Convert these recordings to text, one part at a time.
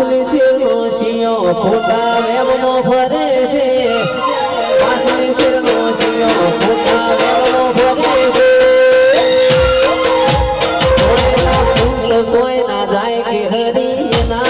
માછલી છે ડોશીઓ ખોટા વેબનો ફરે છે. માછલી છે ડોશીઓ ખોટા વેબનો ફરે છે. સોય ના જાય કે હરિયના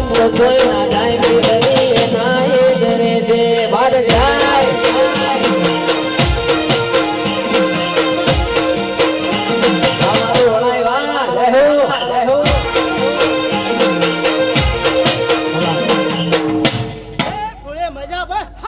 তোমরা না যাই রে